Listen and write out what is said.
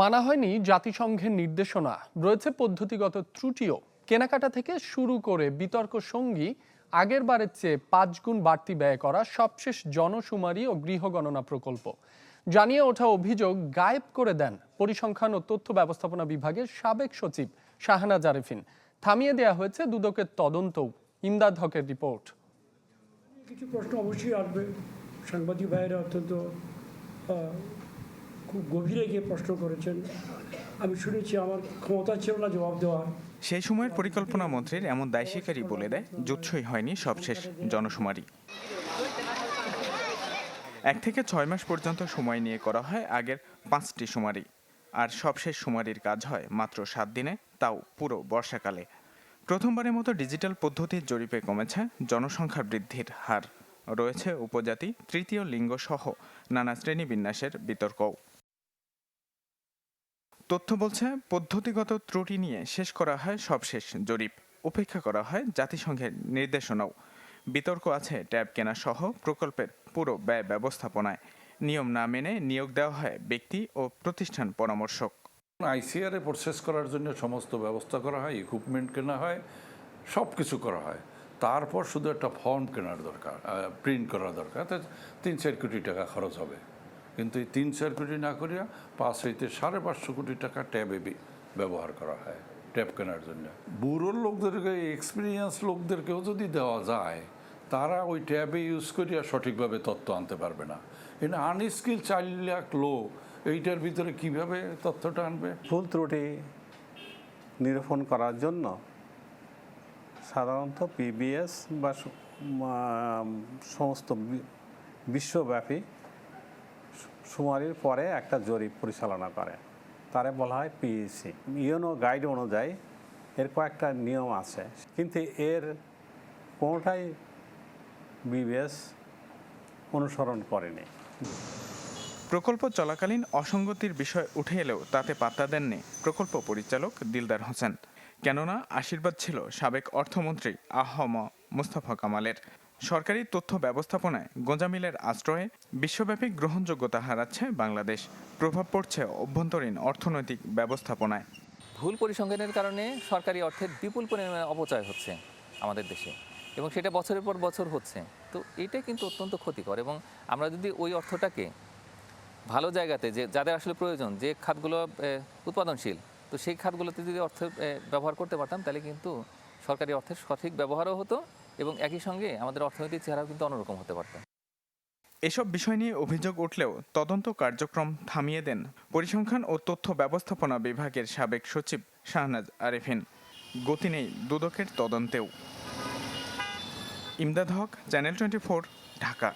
মানা হয়নি জাতিসংঘের নির্দেশনা। রয়েছে পদ্ধতিগত ত্রুটিও। কেনাকাটা থেকে শুরু করে বিতর্ক সঙ্গী, আগের বারের চেয়ে পাঁচ গুণ বাড়তি ব্যয় করা সবশেষ জনশুমারি ও গৃহগণনা প্রকল্প। জানিয়ে ওঠা অভিযোগ গায়েব করে দেন পরিসংখ্যান ও তথ্য ব্যবস্থাপনা বিভাগের সাবেক সচিব শাহানা জারেফিন থামিয়ে দেয়া হয়েছে দুদকের তদন্তও ইমদাদ হকের রিপোর্ট। কিছু প্রশ্ন অবশ্যই আসবে। সাংবাদিক ভাইয়েরা অত্যন্ত খুব গভীরে গিয়ে প্রশ্ন করেছেন। আমি শুনেছি আমার ক্ষমতা ছিল না জবাব দেওয়ার। সেই সময়ের পরিকল্পনা মন্ত্রীর এমন দায় স্বীকারই বলে দেয় জুৎসই হয়নি সবশেষ জনশুমারি এক থেকে ছয় মাস পর্যন্ত সময় নিয়ে করা হয় আগের পাঁচটি শুমারি আর সবশেষ শুমারির কাজ হয় মাত্র সাত দিনে, তাও পুরো বর্ষাকালে। প্রথমবারের মতো ডিজিটাল পদ্ধতির জরিপে কমেছে জনসংখ্যা বৃদ্ধির হার। রয়েছে উপজাতি, তৃতীয় লিঙ্গ সহ নানা শ্রেণীবিন্যাসের বিতর্কও। তথ্য বলছে, পদ্ধতিগত ত্রুটি নিয়ে শেষ করা হয় সবশেষ জরিপ। উপেক্ষা করা হয় জাতিসংঘের নির্দেশনাও। বিতর্ক আছে ট্যাব কেনা সহ প্রকল্পের পুরো ব্যয় ব্যবস্থাপনায়। নিয়ম না মেনে নিয়োগ দেওয়া হয় ব্যক্তি ও প্রতিষ্ঠান পরামর্শক। আইসিআরে প্রসেস করার জন্য সমস্ত ব্যবস্থা করা হয় ইকুইপমেন্ট কেনা হয় সব কিছু করা হয়। তারপর শুধু একটা ফর্ম কেনার দরকার প্রিন্ট করা দরকার তিন চার কোটি টাকা খরচ হবে। কিন্তু এই তিন চার কোটি না করিয়া পাঁচ হইতে সাড়ে পাঁচশো কোটি টাকা ট্যাবে ব্যবহার করা হয়, ট্যাব কেনার জন্য। বুড়ো লোকদেরকে এক্সপিরিয়েন্স লোকদেরকেও যদি দেওয়া যায়, তারা ওই ট্যাবে ইউজ করিয়া সঠিকভাবে তথ্য আনতে পারবে না। কিন্তু আনস্কিল চার লাখ লোক, এইটার ভিতরে কীভাবে তথ্যটা আনবে? ভুল ত্রুটি নিরূপণ করার জন্য সাধারণত পিবিএস বা সমস্ত বিশ্বব্যাপী শুমারির পরে একটা জরিপ পরিচালনা করে। তারে বলা হয় পিইসি ইউনো গাইড অনুযায়ী এর কয়েকটা নিয়ম আছে। কিন্তু এর কোনোটাই বিবিএস অনুসরণ করেনি। প্রকল্প চলাকালীন অসঙ্গতির বিষয় উঠে এলেও তাতে পাত্তা দেননি প্রকল্প পরিচালক দিলদার হোসেন। কেননা আশীর্বাদ ছিল সাবেক অর্থমন্ত্রী আহম মুস্তফা কামালের। সরকারি তথ্য ব্যবস্থাপনায় গোঁজামিলের আশ্রয়ে বিশ্বব্যাপী গ্রহণযোগ্যতা হারাচ্ছে বাংলাদেশ। প্রভাব পড়ছে অভ্যন্তরীণ অর্থনৈতিক ব্যবস্থাপনায়। ভুল পরিসংখ্যানের কারণে সরকারি অর্থের বিপুল পরিমাণে অপচয় হচ্ছে আমাদের দেশে এবং সেটা বছরের পর বছর হচ্ছে। তো এটা কিন্তু অত্যন্ত ক্ষতিকর এবং আমরা যদি ওই অর্থটাকে ভালো জায়গাতে যে যাদের আসলে প্রয়োজন, যে খাতগুলো উৎপাদনশীল, তো সেই খাতগুলোতে যদি অর্থ ব্যবহার করতে পারতাম, তাহলে কিন্তু সরকারি অর্থের সঠিক ব্যবহারও হতো এবং একই সঙ্গে আমাদের অর্থনৈতিক চেহারাও কিন্তু অন্যরকম হতে পারত। এসব বিষয় নিয়ে অভিযোগ উঠলেও তদন্ত কার্যক্রম থামিয়ে দেন পরিসংখ্যান ও তথ্য ব্যবস্থাপনা বিভাগের সাবেক সচিব শাহনাজ আরেফিন। গতি নেই দুদকের তদন্তেও। Imdad Haque, channel twenty Dhaka.